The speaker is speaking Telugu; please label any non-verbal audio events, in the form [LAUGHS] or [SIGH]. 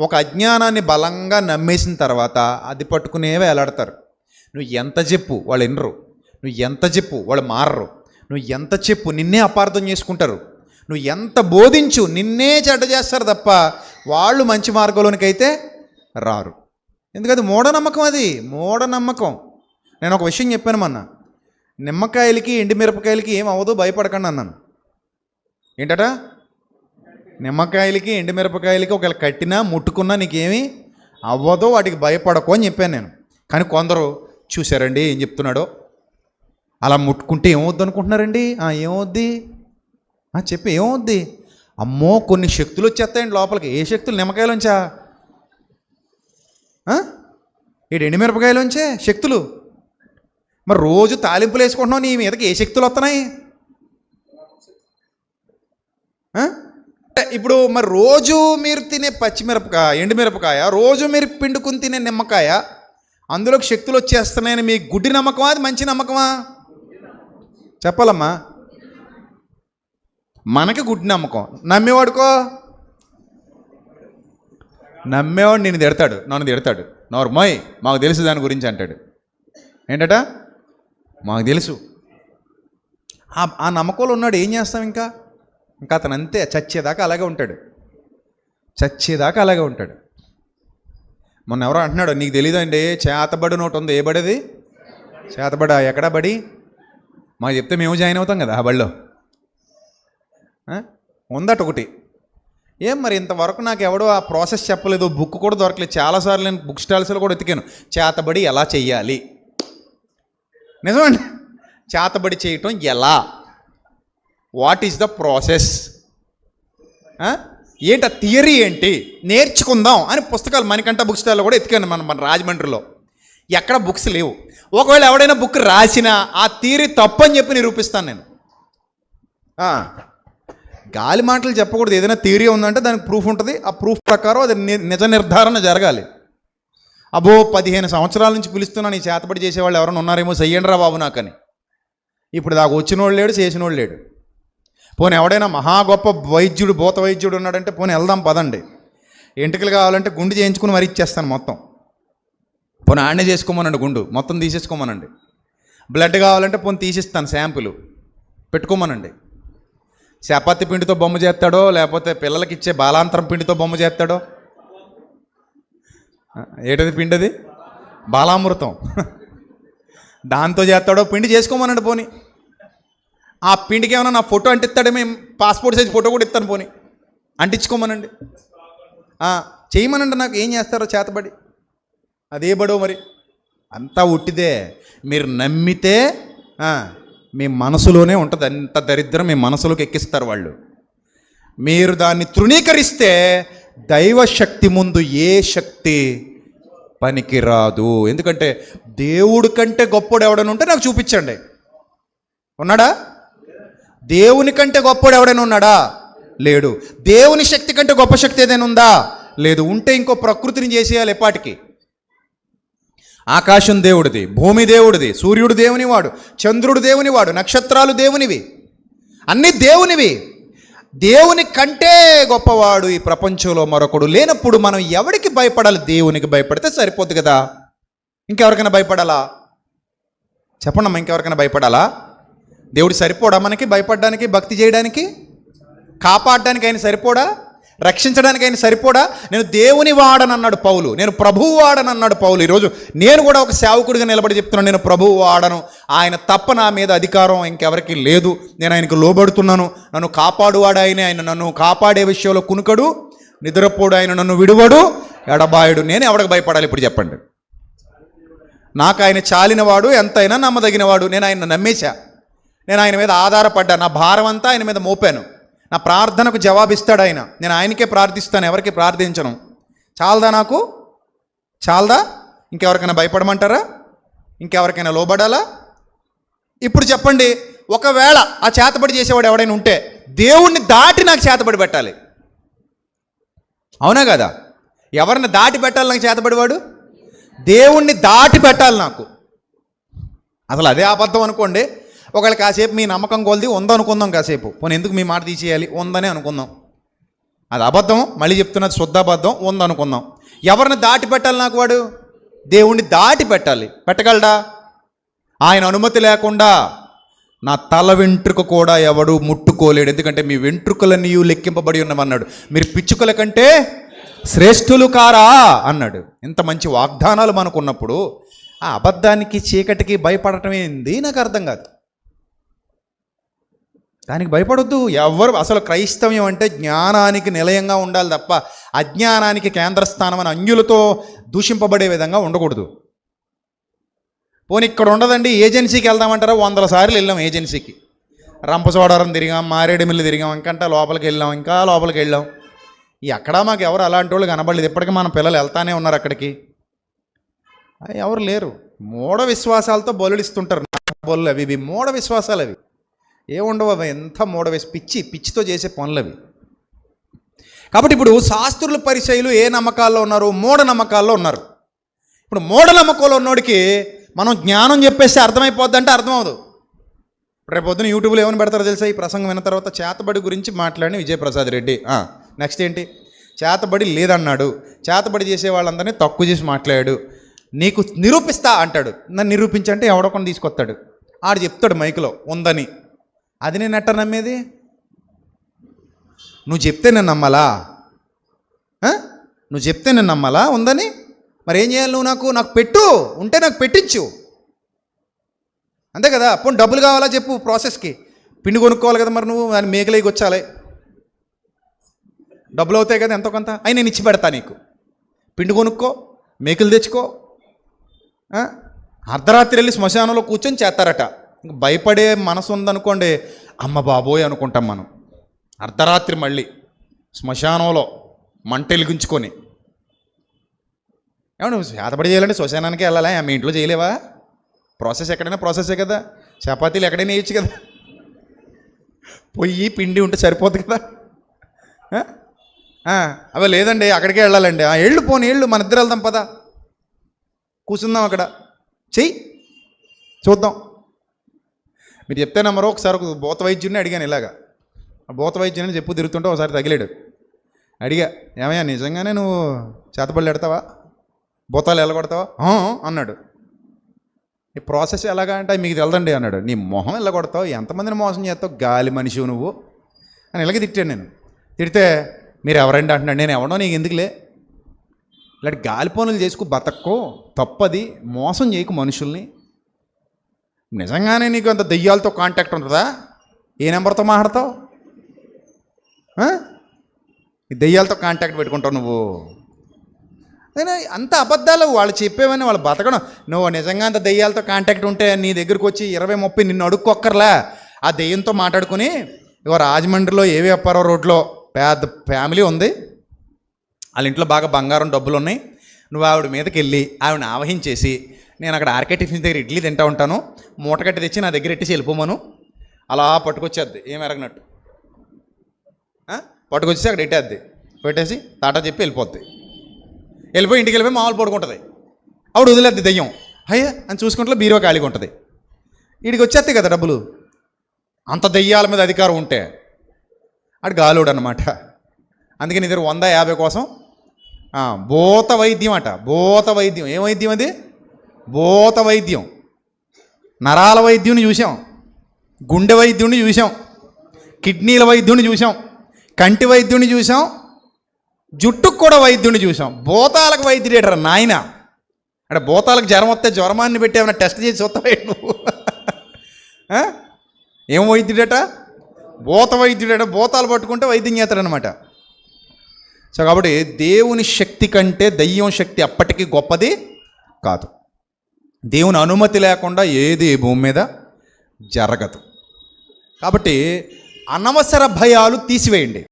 ఒక అజ్ఞానాన్ని బలంగా నమ్మేసిన తర్వాత అది పట్టుకునే వేలాడతారు. నువ్వు ఎంత చెప్పు వాళ్ళు వినరు. నువ్వు ఎంత చెప్పు వాళ్ళు మారరు. నువ్వు ఎంత చెప్పు నిన్నే అపార్థం చేసుకుంటారు. నువ్వు ఎంత బోధించు నిన్నే చెడ్డ చేస్తారు తప్ప వాళ్ళు మంచి మార్గంలోనికైతే రారు. ఎందుకంటే మూఢనమ్మకం అది. మూఢనమ్మకం. నేను ఒక విషయం చెప్పాను మొన్న. నిమ్మకాయలకి ఎండుమిరపకాయలకి ఏం అవ్వదు భయపడకండి అన్నాను. ఏంటట? నిమ్మకాయలకి ఎండుమిరపకాయలకి ఒకవేళ కట్టినా ముట్టుకున్నా నీకేమీ అవ్వదో వాటికి భయపడకు అని చెప్పాను నేను. కానీ కొందరు చూశారండి ఏం చెప్తున్నాడో. అలా ముట్టుకుంటే ఏమవుద్ది అనుకుంటున్నారండి ఏమవుద్ది? చెప్పి ఏమవుద్ది? అమ్మో కొన్ని శక్తులు వచ్చేస్తాయండి లోపలికి. ఏ శక్తులు? నిమ్మకాయలుంచా? ఆ? ఏడు ఎండుమిరపకాయలోంచే శక్తులు? మరి రోజు తాలింపులు వేసుకుంటున్నావు నీ మీదకి ఏ శక్తులు వస్తున్నాయి? ఇప్పుడు మరి రోజు మీరు తినే పచ్చిమిరపకాయ ఎండుమిరపకాయ రోజు మీరు పిండుకుని తినే నిమ్మకాయ అందులోకి శక్తులు వచ్చేస్తున్నాయని మీ గుడ్డి నమ్మకమా? అది మంచి నమ్మకమా? చెప్పాలమ్మా. మనకి గుడ్డి నమ్మకం. నమ్మేవాడుకో? నమ్మేవాడు నేను తిడతాడు. నన్ను తిడతాడు. నోర్మోయ్ మాకు తెలుసు దాని గురించి అంటాడు. ఏంటట? మాకు తెలుసు. ఆ ఆ నమ్మకంలో ఉన్నాడు ఏం చేస్తాం ఇంకా? ఇంకా అతను అంతే చచ్చేదాకా అలాగే ఉంటాడు. చచ్చేదాకా అలాగే ఉంటాడు. మొన్న ఎవరో అంటున్నాడు నీకు తెలియదండి చేతబడి నోటు ఉంది ఏ బడిది? చేతబడ ఎక్కడా బడి? మాకు చెప్తే మేము జాయిన్ అవుతాం కదా ఆ బడిలో. ఉందట ఒకటి. ఏం మరి ఇంతవరకు నాకు ఎవడో ఆ ప్రాసెస్ చెప్పలేదు బుక్ కూడా దొరకలేదు. చాలాసార్లు నేను బుక్ స్టాల్స్లో కూడా ఎతికాను చేతబడి ఎలా చెయ్యాలి? నిజమండి. చేతబడి చేయటం ఎలా? వాట్ ఈస్ ద ప్రాసెస్ ఏంటి ఆ థియరీ ఏంటి? నేర్చుకుందాం అని పుస్తకాలు మణికంఠ బుక్ స్టాల్లో కూడా ఎతికాను మన మన రాజమండ్రిలో. ఎక్కడ బుక్స్ లేవు. ఒకవేళ ఎవడైనా బుక్ రాసినా ఆ థియరీ తప్పని చెప్పి నిరూపిస్తాను నేను. గాలి మాటలు చెప్పకూడదు. ఏదైనా థియరీ ఉందంటే దానికి ప్రూఫ్ ఉంటుంది. ఆ ప్రూఫ్ ప్రకారం అది ని- నిజ నిర్ధారణ జరగాలి. అబ్బో పదిహేను సంవత్సరాల నుంచి పిలుస్తున్నాను. ఈ చేతబడి చేసేవాళ్ళు ఎవరైనా ఉన్నారేమో చెయ్యండి రా బాబు నాకని. ఇప్పుడు దాకా వచ్చినోడు లేడు చేసినోడు లేడు. పోనీ ఎవడైనా మహా గొప్ప వైద్యుడు భూత వైద్యుడు ఉన్నాడంటే పోనీ వెళ్దాం పదండి. ఎంటుకలు కావాలంటే గుండు చేయించుకుని మరి ఇచ్చేస్తాను మొత్తం. పోనీ ఆడనే చేసుకోమనండి గుండు మొత్తం తీసేసుకోమనండి. బ్లడ్ కావాలంటే పోనీ తీసిస్తాను శాంపుల్ పెట్టుకోమనండి. చపాతి పిండితో బొమ్మ చేస్తాడో లేకపోతే పిల్లలకి ఇచ్చే బాలాంతరం పిండితో బొమ్మ చేస్తాడో? ఏటది పిండి అది బాలామృతం. [LAUGHS] దాంతో చేస్తాడో పిండి చేసుకోమనండి పోనీ. ఆ పిండికి ఏమైనా నా ఫోటో అంటిస్తాడే మేము? పాస్పోర్ట్ సైజ్ ఫోటో కూడా ఇస్తాను పోనీ. అంటించుకోమనండి. చేయమనండి నాకు ఏం చేస్తారో చేతబడి. అదే బడో మరి. అంతా ఉట్టిదే. మీరు నమ్మితే మీ మనసులోనే ఉంటుంది. అంత దరిద్రం మీ మనసులోకి ఎక్కిస్తారు వాళ్ళు. మీరు దాన్ని తృణీకరిస్తే దైవ శక్తి ముందు ఏ శక్తి పనికిరాదు ఎందుకంటే దేవుడి కంటే గొప్పడు ఎవడైనా ఉంటే నాకు చూపించండి. ఉన్నాడా? దేవుని కంటే గొప్పడు ఎవడైనా ఉన్నాడా? లేడు. దేవుని శక్తి కంటే గొప్ప శక్తి ఏదైనా ఉందా? లేదు. ఉంటే ఇంకో ప్రకృతిని చేసేయాలి ఎప్పటికీ. ఆకాశం దేవుడిది భూమి దేవుడిది సూర్యుడు దేవుని వాడు చంద్రుడు దేవుని వాడు నక్షత్రాలు దేవునివి. అన్నీ దేవునివి. దేవుని కంటే గొప్పవాడు ఈ ప్రపంచంలో మరొకడు లేనప్పుడు మనం ఎవడికి భయపడాలి? దేవునికి భయపడితే సరిపోద్ది కదా. ఇంకెవరికైనా భయపడాలా? చెప్పండమ్మా ఇంకెవరికైనా భయపడాలా? దేవుడు సరిపోడా మనకి? భయపడడానికి భక్తి చేయడానికి? కాపాడడానికి ఆయన సరిపోడా? రక్షించడానికి ఆయన సరిపోడా? నేను దేవుని వాడనన్నాడు పౌలు. నేను ప్రభువు వాడనన్నాడు పౌలు. ఈరోజు నేను కూడా ఒక సేవకుడిగా నిలబడి చెప్తున్నాను. నేను ప్రభువు వాడను. ఆయన తప్ప నా మీద అధికారం ఇంకెవరికి లేదు. నేను ఆయనకు లోబడుతున్నాను. నన్ను కాపాడువాడు ఆయన. ఆయన నన్ను కాపాడే విషయంలో కునుకడు. నిద్రపోడు ఆయన. నన్ను విడువడు. ఎడబాయుడు. నేను ఎవరికి భయపడాలి? ఇప్పుడు చెప్పండి. నాకు ఆయన చాలినవాడు ఎంతైనా నమ్మదగినవాడు. నేను ఆయన నమ్మేశా. నేను ఆయన మీద ఆధారపడ్డా నా భారం అంతా ఆయన మీద మోపాను. నా ప్రార్థనకు జవాబిస్తాడు ఆయన. నేను ఆయనకే ప్రార్థిస్తాను ఎవరికి ప్రార్థించను. చాలదా నాకు? చాలదా? ఇంకెవరికైనా భయపడమంటారా? ఇంకెవరికైనా లోబడాలా? ఇప్పుడు చెప్పండి ఒకవేళ ఆ చేతబడి చేసేవాడు ఎవడైనా ఉంటే దేవుణ్ణి దాటి నాకు చేతబడి పెట్టాలి. అవునా కదా? ఎవరిని దాటి పెట్టాలి నాకు చేతబడివాడు? దేవుణ్ణి దాటి పెట్టాలి నాకు. అసలు అదే అబద్ధం అనుకోండి ఒకవేళ కాసేపు మీ నమ్మకం కొలిది ఉందనుకుందాం కాసేపు. పోనీ ఎందుకు మీ మాట తీసేయాలి? ఉందని అనుకుందాం. అది అబద్ధం మళ్ళీ చెప్తున్నది శుద్ధ అబద్ధం ఉందనుకుందాం ఎవరిని దాటి పెట్టాలి నాకు వాడు? దేవుణ్ణి దాటి పెట్టాలి. పెట్టగలడా? ఆయన అనుమతి లేకుండా నా తల వెంట్రుక కూడా ఎవడు ముట్టుకోలేడు. ఎందుకంటే మీ వెంట్రుకలన్నీ లెక్కింపబడి ఉన్నవన్నాడు మీరు పిచ్చుకల కంటే శ్రేష్ఠులు కారా? అన్నాడు. ఇంత మంచి వాగ్దానాలు మనకున్నప్పుడు ఆ అబద్ధానికి చీకటికి భయపడటం ఏంది? నాకు అర్థం కాదు. దానికి భయపడొద్దు. ఎవరు అసలు క్రైస్తవ్యం అంటే జ్ఞానానికి నిలయంగా ఉండాలి తప్ప అజ్ఞానానికి కేంద్రస్థానం అని అంజులతో దూషింపబడే విధంగా ఉండకూడదు. పోనీ ఇక్కడ ఉండదండి ఏజెన్సీకి వెళ్దామంటారా? వందల సార్లు వెళ్ళాం ఏజెన్సీకి. రంపచోడవరం తిరిగాం మారేడుమిల్లి తిరిగాం ఇంకంటే లోపలికి వెళ్ళాం ఇంకా లోపలికి వెళ్ళాం. ఎక్కడ మాకు ఎవరు అలాంటి వాళ్ళు కనబడలేదు. ఇప్పటికీ మన పిల్లలు వెళ్తానే ఉన్నారు అక్కడికి. ఎవరు లేరు. మూఢ విశ్వాసాలతో బలుడిస్తుంటారు బొల్లు అవి ఇవి మూఢ విశ్వాసాలు అవి. ఏముండవు అవి? ఎంత మూడవేసి? పిచ్చి పిచ్చితో చేసే పనులు అవి కాబట్టి ఇప్పుడు శాస్త్రుల పరిచయులు ఏ నమ్మకాల్లో ఉన్నారు? మూఢ నమ్మకాల్లో ఉన్నారు. ఇప్పుడు మూఢనమ్మకంలో ఉన్నోడికి మనం జ్ఞానం చెప్పేస్తే అర్థమైపోద్ది అంటే అర్థమవుదు రేపు పొద్దున యూట్యూబ్లో ఏమని పెడతారో తెలుసా? ఈ ప్రసంగం విన్న తర్వాత చేతబడి గురించి మాట్లాడిన విజయప్రసాద్ రెడ్డి. నెక్స్ట్ ఏంటి? చేతబడి లేదన్నాడు. చేతబడి చేసే వాళ్ళందరినీ తక్కువ చేసి మాట్లాడాడు. నీకు నిరూపిస్తా అంటాడు. నన్ను నిరూపించంటే ఎవడొకని తీసుకొస్తాడు. ఆడు చెప్తాడు మైక్లో ఉందని. అది నేను ఎట్ట నమ్మేది? నువ్వు చెప్తే నేను నమ్మాలా? నువ్వు చెప్తే నేను నమ్మాలా? ఉందని? మరి ఏం చేయాలి నువ్వు నాకు? నాకు పెట్టు. ఉంటే నాకు పెట్టించు. అంతే కదా? పోనీ డబ్బులు కావాలా చెప్పు ప్రాసెస్కి. పిండి కొనుక్కోవాలి కదా మరి నువ్వు? దాన్ని మేకలేకి వచ్చాలి. డబ్బులు అవుతాయి కదా ఎంతో కొంత? అయి నేను ఇచ్చి పెడతా నీకు. పిండి కొనుక్కో మేకలు తెచ్చుకో. అర్ధరాత్రి వెళ్ళి శ్మశానంలో కూర్చొని చేస్తారట. భయపడే మనసు ఉందనుకోండి అమ్మ బాబోయ్ అనుకుంటాం మనం. అర్ధరాత్రి మళ్ళీ శ్మశానంలో మంట వెలిగించుకొని ఏమన్నా శాతపడి చేయాలంటే శ్మశానానికి వెళ్ళాలా? మీ ఇంట్లో చేయలేవా? ప్రాసెస్ ఎక్కడైనా ప్రాసెసే కదా. చపాతీలు ఎక్కడైనా వేయచ్చు కదా. పొయ్యి పిండి ఉంటే సరిపోతుంది కదా. అవి లేదండి అక్కడికే వెళ్ళాలండి. ఆ, ఎళ్ళు పోని ఎళ్ళు మన ఇద్దరు వెళ్దాం పదా. కూర్చుందాం అక్కడ. చెయ్యి. చూద్దాం. మీరు చెప్తే మరో ఒకసారి ఒక భూత వైద్యుడిని అడిగాను ఇలాగా. ఆ భూత వైద్యుని చెప్పు తిరుగుతుంటే ఒకసారి తగిలాడు. అడిగా ఏమయ్యా నిజంగానే నువ్వు చేతపళ్ళు ఎడతావా? భూతాలు వెళ్ళగొడతావా అన్నాడు. ఈ ప్రాసెస్ ఎలాగా అంటే మీకు తెలదండి అన్నాడు. నీ మొహం వెళ్ళగొడతావు ఎంతమందిని మోసం చేస్తావు? గాలి మనిషి నువ్వు? అని ఇలాగే తిట్టాను నేను. తిడితే మీరు ఎవరండి? అంటున్నాడు. నేను ఎవడో నీకు ఎందుకులే? ఇలాంటి గాలి పనులు చేసుకు బతక్కో తప్పది. మోసం చేయకు మనుషుల్ని. నిజంగానే నీకు అంత దెయ్యాలతో కాంటాక్ట్ ఉంటుందా? ఏ నెంబర్తో మాట్లాడతావు? దెయ్యాలతో కాంటాక్ట్ పెట్టుకుంటావు నువ్వు. అంత అబద్ధాలు వాళ్ళు చెప్పేవని వాళ్ళు బతకడం. నువ్వు నిజంగా అంత దెయ్యాలతో కాంటాక్ట్ ఉంటే నీ దగ్గరికి వచ్చి ఇరవై ముప్పై నిన్ను అడుక్కొక్కర్లా? ఆ దెయ్యంతో మాట్లాడుకుని ఇవ రాజమండ్రిలో ఏవి అప్పారో రోడ్లో పెద్ద ఫ్యామిలీ ఉంది. వాళ్ళ ఇంట్లో బాగా బంగారం డబ్బులు ఉన్నాయి నువ్వు ఆవిడ మీదకి వెళ్ళి ఆవిడని ఆవహించేసి నేను అక్కడ ఆర్కే టిఫిన్ దగ్గర ఇడ్లీ తింటా ఉంటాను. మూటగట్టి తెచ్చి నా దగ్గర ఎట్టేసి వెళ్ళిపోమను. అలా పట్టుకొచ్చేద్ది. ఏం ఎరగనట్టు? పట్టుకొచ్చేసి అక్కడ పెట్టేద్ది పెట్టేసి తాటా చెప్పి వెళ్ళిపోద్ది. వెళ్ళిపోయి ఇంటికి వెళ్ళిపోయి మామూలు పడుకుంటుంది. ఆవిడ వదిలేద్ది దెయ్యం. అయ్యా అని చూసుకుంటే బీరో ఖాళీగా ఉంటుంది. వీడికి వచ్చేస్తాయి కదా డబ్బులు. అంత దెయ్యాల మీద అధికారం ఉంటే అటు గాలోడు అనమాట అందుకని ఇద్దరు వంద యాభై కోసం భూత వైద్యం అట. భూత వైద్యం. ఏం వైద్యం అది? భూత వైద్యం. నరాల వైద్యుని చూసాం గుండె వైద్యుని చూసాం కిడ్నీల వైద్యుని చూసాం కంటి వైద్యుని చూసాం జుట్టుకు కూడా వైద్యుని చూసాం భూతాలకు వైద్యుడేటరా నాయన. అంటే భూతాలకు జ్వరం వస్తే జ్వరమాన్ని పెట్టి ఏమైనా టెస్ట్ చేసి చూస్తావే నువ్వు? ఏం వైద్యుడట? భూత వైద్యుడట. భూతాలు పట్టుకుంటే వైద్యం చేస్తాడనమాట సో కాబట్టి దేవుని శక్తి కంటే దయ్యం శక్తి అప్పటికీ గొప్పది కాదు. దేవుని అనుమతి లేకుండా ఏది ఈ భూమి మీద జరగదు. కాబట్టి అనవసర భయాలు తీసివేయండి.